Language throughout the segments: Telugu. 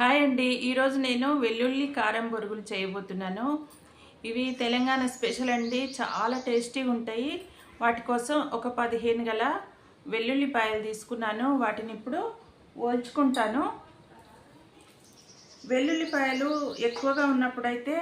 హాయ్ అండి. ఈరోజు నేను వెల్లుల్లి కారం బొరుగులు చేయబోతున్నాను. ఇవి తెలంగాణ స్పెషల్ అండి. చాలా టేస్టీగా ఉంటాయి. వాటి కోసం ఒక పదిహేను గల వెల్లుల్లిపాయలు తీసుకున్నాను. వాటిని ఇప్పుడు ఓల్చుకుంటాను వెల్లుల్లిపాయలు ఎక్కువగా ఉన్నప్పుడైతే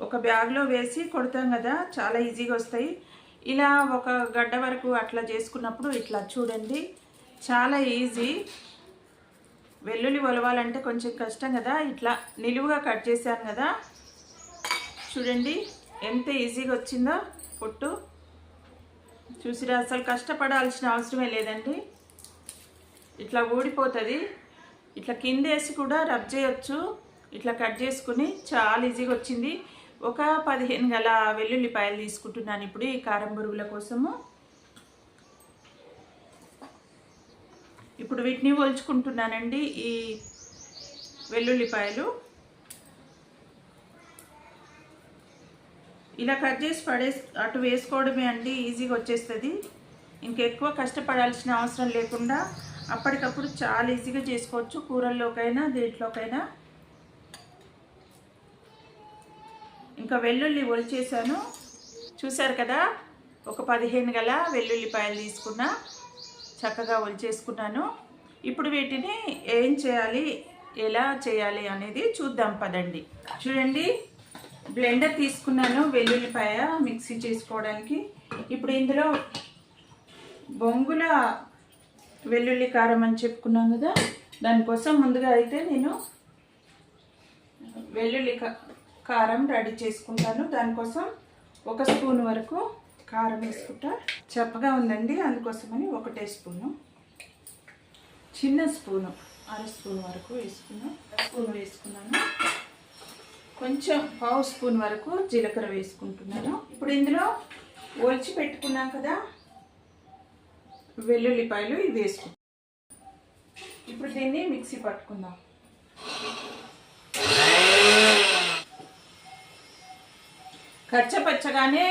ఒక బ్యాగ్లో వేసి కొడతాం కదా చాలా ఈజీగా వస్తాయి. ఇలా ఒక గడ్డ వరకు అట్లా చేసుకున్నప్పుడు ఇట్లా చూడండి. చాలా ఈజీ. వెల్లుల్లి ఒలవాలంటే కొంచెం కష్టం కదా. ఇట్లా నిలువుగా కట్ చేశాను కదా. చూడండి ఎంత ఈజీగా వచ్చిందో పొట్టు. చూసిరా అసలు కష్టపడాల్సిన అవసరమే లేదండి. ఇట్లా ఊడిపోతుంది. ఇట్లా కింద వేసి కూడా రబ్ చేయొచ్చు. ఇట్లా కట్ చేసుకుని చాలా ఈజీగా వచ్చింది. ఒక పదిహేను గల వెల్లుల్లిపాయలు తీసుకుంటున్నాను ఇప్పుడు ఈ కారం బురుగుల కోసము. ఇప్పుడు వీటిని ఒలుచుకుంటున్నానండి ఈ వెల్లుల్లిపాయలు. ఇలా కట్ చేసి పడే అటు వేసుకోవడమే అండి ఈజీగా వచ్చేస్తుంది. ఇంకెక్కువ కష్టపడాల్సిన అవసరం లేకుండా అప్పటికప్పుడు చాలా ఈజీగా చేసుకోవచ్చు. కూరల్లోకైనా దేంట్లోకైనా. ఇంకా వెల్లుల్లి ఒలిచేసాను. చూశారు కదా ఒక పదిహేను గల వెల్లుల్లిపాయలు తీసుకున్నా చక్కగా ఒలిచేసుకున్నాను. ఇప్పుడు వీటిని ఏం చేయాలి? ఎలా చేయాలి అనేది చూద్దాం పదండి. చూడండి బ్లెండర్ తీసుకున్నాను వెల్లుల్లిపాయ మిక్సీ చేసుకోవడానికి. ఇప్పుడు ఇందులో బొంగుల వెల్లుల్లి కారం అని చెప్పుకున్నాను కదా దానికోసం ముందుగా అయితే నేను వెల్లుల్లి కారం రెడీ చేసుకుంటాను. దానికోసం ఒక స్పూన్ వరకు కారం వేసుకుంటా. చప్పగా ఉందండి అందుకోసమని ఒకటే స్పూను చిన్న స్పూను అర స్పూన్ వరకు వేసుకున్నాను స్పూన్ వేసుకున్నాను. కొంచెం పావు స్పూన్ వరకు జీలకర్ర వేసుకుంటున్నాను. ఇప్పుడు ఇందులో ఒలిచి పెట్టుకున్నాం కదా వెల్లుల్లిపాయలు ఇవి వేసుకుంటాం ఇప్పుడు దీన్ని మిక్సీ పట్టుకుందాం. కచ్చపచ్చగానే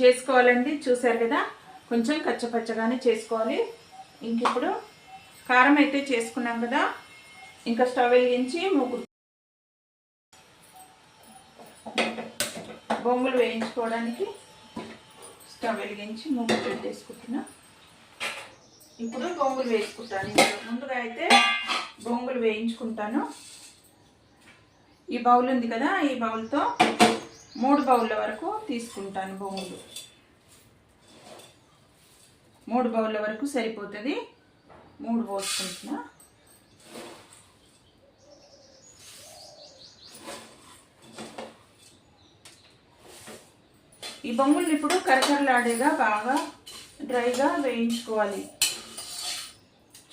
చేసుకోవాలండి చూసారు కదా? కొంచెం కచ్చపచ్చగానే చేసుకోవాలి. ఇంకిప్పుడు కారం అయితే చేసుకున్నాం కదా. ఇంకా స్టవ్ వెలిగించి మూకుడు బొంగులు వేయించుకోవడానికి స్టవ్ వెలిగించి మూకుడు పెట్టేసుకుంటున్నా. ఇప్పుడు బొంగులు వేసుకుంటాను. ఇంకా ముందుగా అయితే బొంగులు వేయించుకుంటాను. ఈ బౌల్ ఉంది కదా ఈ బౌల్తో మూడు బౌళ్ళ వరకు తీసుకుంటాను బొంగులు. మూడు బౌళ్ళ వరకు సరిపోతుంది. మూడు పోసుకుంటున్నా. ఈ బొమ్మలు ఇప్పుడు కరకరలాడేగా బాగా డ్రైగా వేయించుకోవాలి.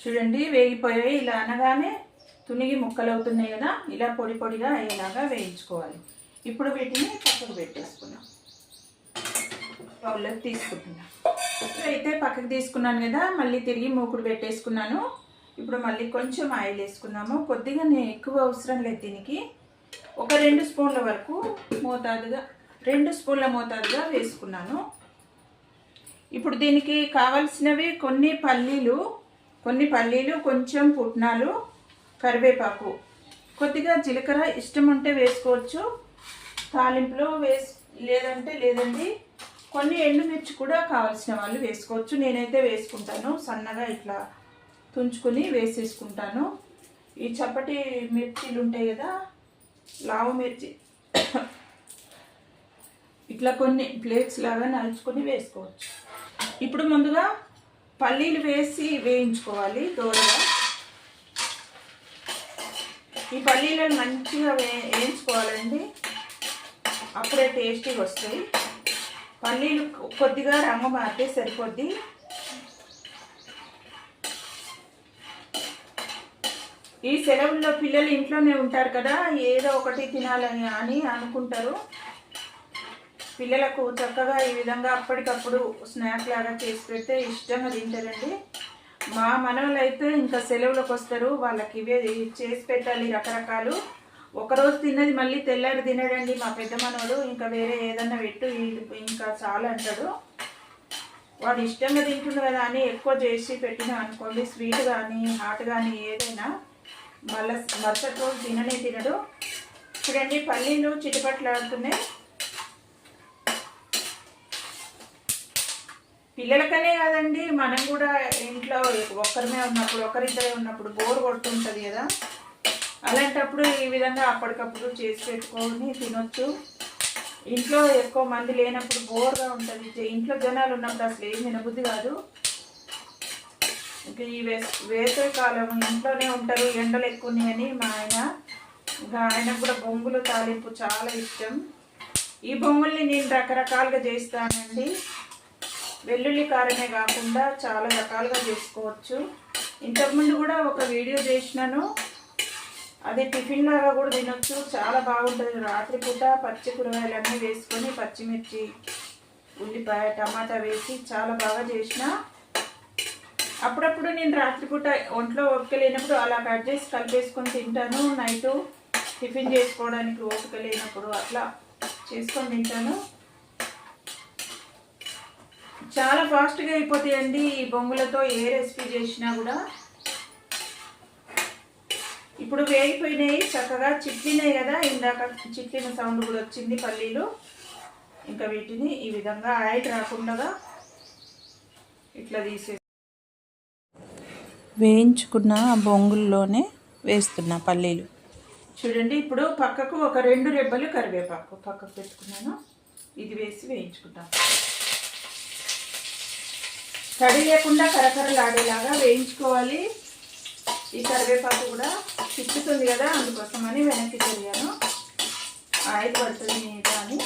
చూడండి వేగిపోయాయి. ఇలా అనగానే తునిగి ముక్కలు అవుతున్నాయి కదా ఇలా పొడి పొడిగా అయ్యేలాగా వేయించుకోవాలి. ఇప్పుడు వీటిని పక్కకు పెట్టేసుకున్నాం బౌల్లోకి తీసుకుంటున్నాను ఇప్పుడు అయితే పక్కకు తీసుకున్నాను కదా మళ్ళీ తిరిగి మూకుడు పెట్టేసుకున్నాను. ఇప్పుడు మళ్ళీ కొంచెం ఆయిల్ వేసుకున్నాము. కొద్దిగా నేను ఎక్కువ అవసరం లేదు దీనికి. ఒక రెండు స్పూన్ల వరకు మోతాదుగా రెండు స్పూన్ల మోతాదుగా వేసుకున్నాను. ఇప్పుడు దీనికి కావలసినవి కొన్ని పల్లీలు కొన్ని పల్లీలు కొంచెం పుట్నాలు కరివేపాకు. కొద్దిగా జీలకర్ర ఇష్టం ఉంటే వేసుకోవచ్చు. తాలింపులో వేస్ లేదంటే లేదండి కొన్ని ఎండుమిర్చి కూడా కావాల్సిన వాళ్ళు వేసుకోవచ్చు. నేనైతే వేసుకుంటాను. సన్నగా ఇట్లా తుంచుకొని వేసేసుకుంటాను. ఈ చప్పటి మిర్చీలు ఉంటాయి కదా లావు మిర్చి ఇట్లా కొన్ని ప్లేట్స్ లాగా నలుచుకొని వేసుకోవచ్చు. ఇప్పుడు ముందుగా పల్లీలు వేసి వేయించుకోవాలి దూరగా. ఈ పల్లీలను మంచిగా వే వేయించుకోవాలండి. అప్పుడే టేస్టీగా వస్తాయి. పల్లీలు కొద్దిగా రంగు మారితే సరిపోద్ది. ఈ సెలవుల్లో పిల్లలు ఇంట్లోనే ఉంటారు కదా ఏదో ఒకటి తినాలని అని అనుకుంటారు. పిల్లలకు చక్కగా ఈ విధంగా అప్పటికప్పుడు స్నాక్ లాగా చేసి పెడితే ఇష్టంగా తింటారండి. మా మనవలు అయితే ఇంకా సెలవులకు వస్తారు వాళ్ళకి ఇవే చేసి పెట్టాలి రకరకాలు. ఒకరోజు తిన్నది మళ్ళీ తెల్లారి తినడండి మా పెద్ద ఇంకా వేరే ఏదన్నా పెట్టు ఇంకా చాలా అంటాడు. వాడు ఇష్టంగా తింటుండు కదా అని ఎక్కువ చేసి పెట్టినా అనుకోండి స్వీట్ కానీ హాట్ కానీ ఏదైనా మళ్ళీ మరుసటి రోజు తిననే తినడు. చూడండి పల్లీలు చిటిపట్లాడుతున్నాయి. పిల్లలకనే కాదండి మనం కూడా ఇంట్లో ఒక్కరిమే ఉన్నప్పుడు ఒకరిద్దరే ఉన్నప్పుడు బోర్ కొడుతుంటుంది కదా. అలాంటప్పుడు ఈ విధంగా అప్పటికప్పుడు చేసి పెట్టుకొని తినొచ్చు. ఇంట్లో ఎక్కువ మంది లేనప్పుడు బోర్గా ఉంటుంది. ఇంట్లో జనాలు ఉన్నప్పుడు అసలు ఏం తినబుద్ధి కాదు. ఇంకా ఈ వే వేసవికాలం ఇంట్లోనే ఉంటారు. ఎండలు ఎక్కువ ఉన్నాయని మా ఆయన. ఇంకా ఆయనకు కూడా బొంగుల తాలింపు చాలా ఇష్టం. ఈ బొంగుల్ని నేను రకరకాలుగా చేస్తానండి. వెల్లుల్లి కారమే కాకుండా చాలా రకాలుగా చేసుకోవచ్చు. ఇంతకుముందు కూడా ఒక వీడియో చేసినాను. అది టిఫిన్ లాగా కూడా తినొచ్చు. చాలా బాగుంటుంది. రాత్రిపూట పచ్చి కూరగాయలన్నీ వేసుకొని పచ్చిమిర్చి ఉల్లిపాయ టమాటా వేసి చాలా బాగా చేసిన అప్పుడప్పుడు నేను రాత్రిపూట ఒంట్లో ఓపిక లేనప్పుడు అలా కట్ చేసి కలిపేసుకొని తింటాను. నైట్ టిఫిన్ చేసుకోవడానికి ఓపిక లేనప్పుడు అట్లా చేసుకొని తింటాను. చాలా ఫాస్ట్గా అయిపోతాయండి ఈ బొంగులతో ఏ రెసిపీ చేసినా కూడా. ఇప్పుడు వేగిపోయినాయి చక్కగా చిట్లినాయి కదా. ఇందాక చిట్లిన సౌండ్ కూడా వచ్చింది పల్లీలు. ఇంకా వీటిని ఈ విధంగా ఆయిల్ రాకుండా ఇట్లా తీసే వేయించుకున్న బొంగుల్లోనే వేస్తున్నా పల్లీలు. చూడండి ఇప్పుడు పక్కకు ఒక రెండు రెబ్బలు కరివేపాకు పక్కకు పెట్టుకున్నాను. ఇది వేసి వేయించుకుంటాం. తడి లేకుండా కరకరలాడేలాగా వేయించుకోవాలి. ఈ కరివేపాకు కూడా చిక్కుతుంది కదా అందుకోసమని వెనక్కి తిరిగాను. ఆయిల్ పడుతుంది అని.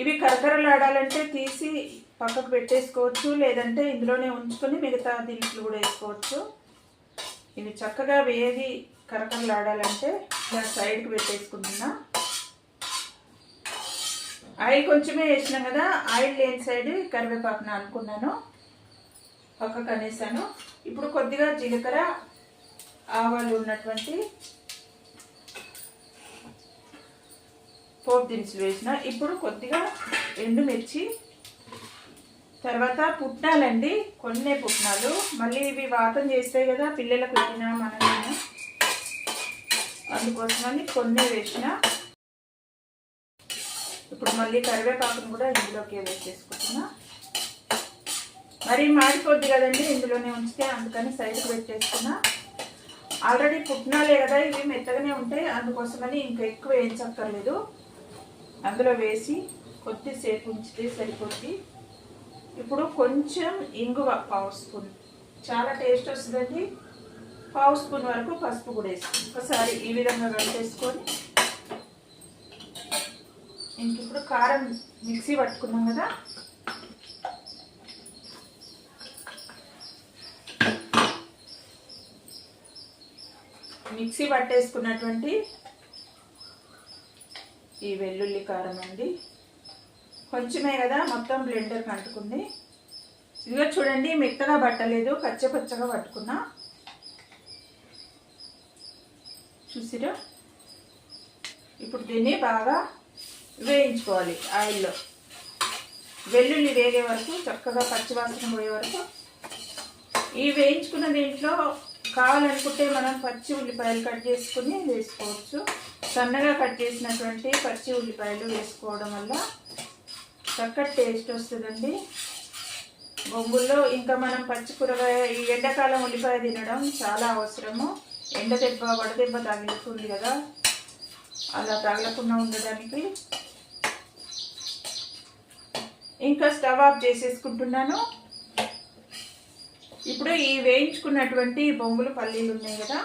ఇవి కరకరలాడాలంటే తీసి పక్కకు పెట్టేసుకోవచ్చు లేదంటే ఇందులోనే ఉంచుకొని మిగతా దీంట్లో కూడా వేసుకోవచ్చు. ఇవి చక్కగా వేగి కరకరలాడాలంటే ఇలా సైడ్కి పెట్టేసుకుంటున్నా. ఆయిల్ కొంచెమే వేసినాం కదా ఆయిల్ లేని సైడ్ కరివేపాకున అనుకున్నాను. పక్కకు అనేసాను. ఇప్పుడు కొద్దిగా జీలకర్ర ఆవాలు ఉన్నటువంటి పోపు దినుసులు వేసిన. ఇప్పుడు కొద్దిగా ఎండుమిర్చి తర్వాత పుట్నాలండి కొన్ని పుట్నాలు. మళ్ళీ ఇవి వాతం చేస్తాయి కదా పిల్లలకు పెట్టిన మనమైనా అందుకోసమని కొన్ని వేసిన. ఇప్పుడు మళ్ళీ కరివేపాకును కూడా ఇందులోకి వేసేసుకుంటున్నా. మరి మాడిపోద్ది కదండి ఇందులోనే ఉంచితే అందుకని సైడ్కి పెట్టేసుకున్నా. ఆల్రెడీ పుట్నాలే కదా ఇవి మెత్తగానే ఉంటాయి అందుకోసమని ఇంకా ఎక్కువ వేయించక్కర్లేదు అందులో వేసి కొద్దిసేపు ఉంచితే సరిపోద్ది. ఇప్పుడు కొంచెం ఇంగువ పావు స్పూన్. చాలా టేస్ట్ వస్తుందండి. పావు స్పూన్ వరకు పసుపు కూడా వేసుకుని ఒకసారి ఈ విధంగా కలిపేసుకొని. ఇంక ఇప్పుడు కారం మిక్సీ పట్టుకున్నాం కదా మిక్సీ పట్టేసుకున్నటువంటి ఈ వెల్లుల్లి కారం అండి. కొంచెమే కదా మొత్తం బ్లెండర్ కంటుకుంది ఇదిగో చూడండి మెత్తగా పట్టలేదు కచ్చపచ్చగా పట్టుకున్నా. చూసిరా? ఇప్పుడు దీన్ని బాగా వేయించుకోవాలి ఆయిల్లో. వెల్లుల్లి వేగే వరకు చక్కగా పచ్చివాసన పోయే వరకు. ఈ వేయించుకున్న దీంట్లో కావాలనుకుంటే మనం పచ్చి ఉల్లిపాయలు కట్ చేసుకుని వేసుకోవచ్చు. సన్నగా కట్ చేసినటువంటి పచ్చి ఉల్లిపాయలు వేసుకోవడం వల్ల చక్కటి టేస్ట్ వస్తుందండి. బొంగుల్లో ఇంకా మనం పచ్చి కూరగాయ ఈ ఎండాకాలం ఉల్లిపాయ తినడం చాలా అవసరము. ఎండ దెబ్బ వడదెబ్బ తగులుతుంది కదా. అలా తగలకుండా ఉండడానికి. ఇంకా స్టవ్ ఆఫ్ చేసేసుకుంటున్నాను. ఇప్పుడు ఈ వేయించుకున్నటువంటి బొంగులు పల్లీలు ఉన్నాయి కదా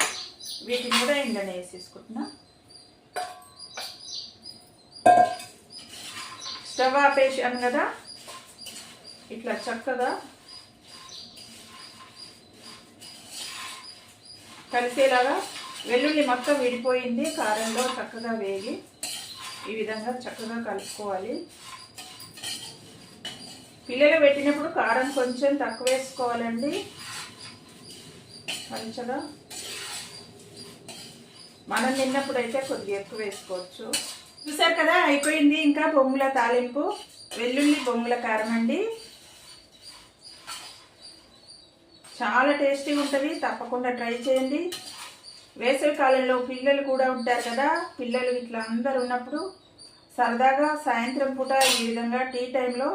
వీటిని కూడా ఇందులో వేసేసుకుంటున్నా. స్టవ్ ఆపేసాను కదా ఇట్లా చక్కగా కలిసేలాగా వెల్లుల్లి మొత్తం విడిపోయింది కారంలో చక్కగా వేగి ఈ విధంగా చక్కగా కలుపుకోవాలి. పిల్లలు పెట్టినప్పుడు కారం కొంచెం తక్కువ వేసుకోవాలండి. మంచిగా. మనం తిన్నప్పుడు అయితే కొద్దిగా ఎక్కువ వేసుకోవచ్చు. చూసారు కదా అయిపోయింది ఇంకా బొంగుల తాలింపు. వెల్లుల్లి బొంగుల కారం అండి. చాలా టేస్టీగా ఉంటుంది తప్పకుండా ట్రై చేయండి. వేసవి కాలంలో పిల్లలు కూడా ఉంటారు కదా పిల్లలు ఇట్లా అందరు ఉన్నప్పుడు సరదాగా సాయంత్రం పూట ఈ విధంగా టీ టైంలో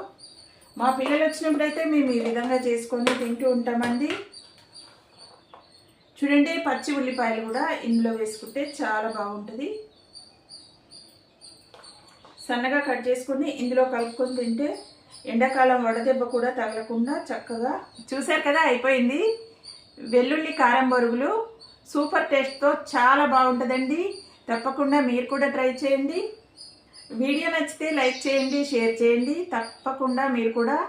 మా పిల్లలు వచ్చినప్పుడైతే మేము ఈ విధంగా చేసుకొని తింటూ ఉంటామండి. చూడండి పచ్చి ఉల్లిపాయలు కూడా ఇందులో వేసుకుంటే చాలా బాగుంటుంది. సన్నగా కట్ చేసుకుని ఇందులో కలుపుకొని తింటే ఎండాకాలం వడదెబ్బ కూడా తగలకుండా చక్కగా చూశారు కదా అయిపోయింది. వెల్లుల్లి కారం బరుగులు సూపర్ టేస్ట్తో చాలా బాగుంటుందండి. తప్పకుండా మీరు కూడా ట్రై చేయండి. వీడియో నచ్చితే లైక్ చేయండి షేర్ చేయండి. తప్పకుండా మీరు కూడా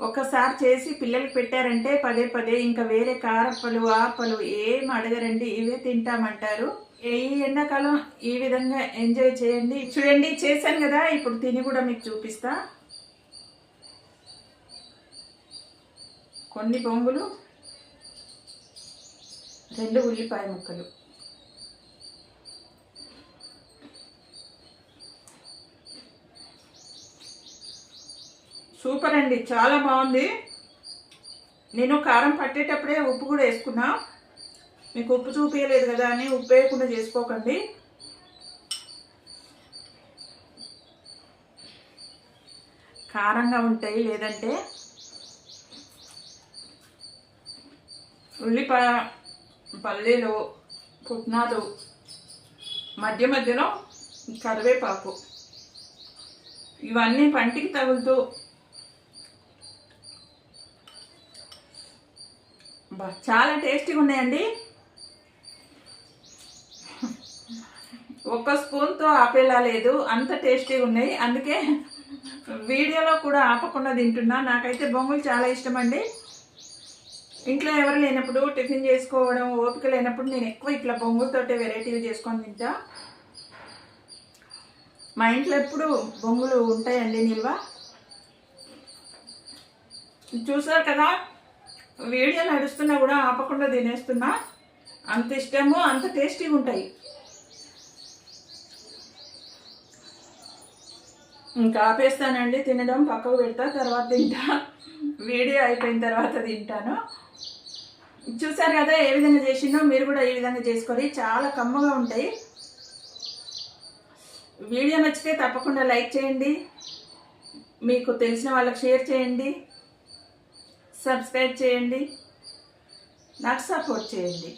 ఒక్కసారి చేసి పిల్లలకి పెట్టారంటే పదే పదే ఇంకా వేరే కారప్పలు ఆపలు ఏం అడగరండి. ఇవే తింటామంటారు. ఈ ఎండాకాలం ఈ విధంగా ఎంజాయ్ చేయండి. చూడండి చేశాను కదా. ఇప్పుడు తిని కూడా మీకు చూపిస్తా. కొన్ని బొంగులు రెండు ఉల్లిపాయ ముక్కలు. సూపర్ అండి చాలా బాగుంది. నేను కారం పట్టేటప్పుడే ఉప్పు కూడా వేసుకున్నా. మీకు ఉప్పు చూపించలేదు కదా అని ఉప్పు వేయకుండా చేసుకోకండి. కారంగా ఉంటాయి లేదంటే ఉల్లిపాయ పల్లీలు పుట్నాలు మధ్య మధ్యలో కరివేపాకు. ఇవన్నీ పంటికి తగులుతూ బా చాలా టేస్టీగా ఉన్నాయండి. ఒక్క స్పూన్తో ఆపేలా లేదు అంత టేస్టీగా ఉన్నాయి. అందుకే వీడియోలో కూడా ఆపకుండా తింటున్నా. నాకైతే బొంగులు చాలా ఇష్టం అండి ఇంట్లో ఎవరు లేనప్పుడు టిఫిన్ చేసుకోవడం ఓపిక లేనప్పుడు నేను ఎక్కువ ఇట్లా బొంగులతోటే వెరైటీలు చేసుకొని తింటా. మా ఇంట్లో ఎప్పుడు బొంగులు ఉంటాయండి నిల్వ. చూసారు కదా? వీడియో నడుస్తున్నా కూడా ఆపకుండా తినేస్తున్నా. అంత ఇష్టము అంత టేస్టీగా ఉంటాయి. ఇంకా ఆపేస్తానండి తినడం పక్కకు పెడతా తర్వాత తింటా. వీడియో అయిపోయిన తర్వాత తింటాను. చూసారు కదా ఏ విధంగా చేసిందో? మీరు కూడా ఈ విధంగా చేసుకొని చాలా కమ్మగా ఉంటాయి. వీడియో నచ్చితే తప్పకుండా లైక్ చేయండి. మీకు తెలిసిన వాళ్ళకి షేర్ చేయండి. సబ్స్క్రైబ్ చేయండి. నాకు సపోర్ట్ చేయండి.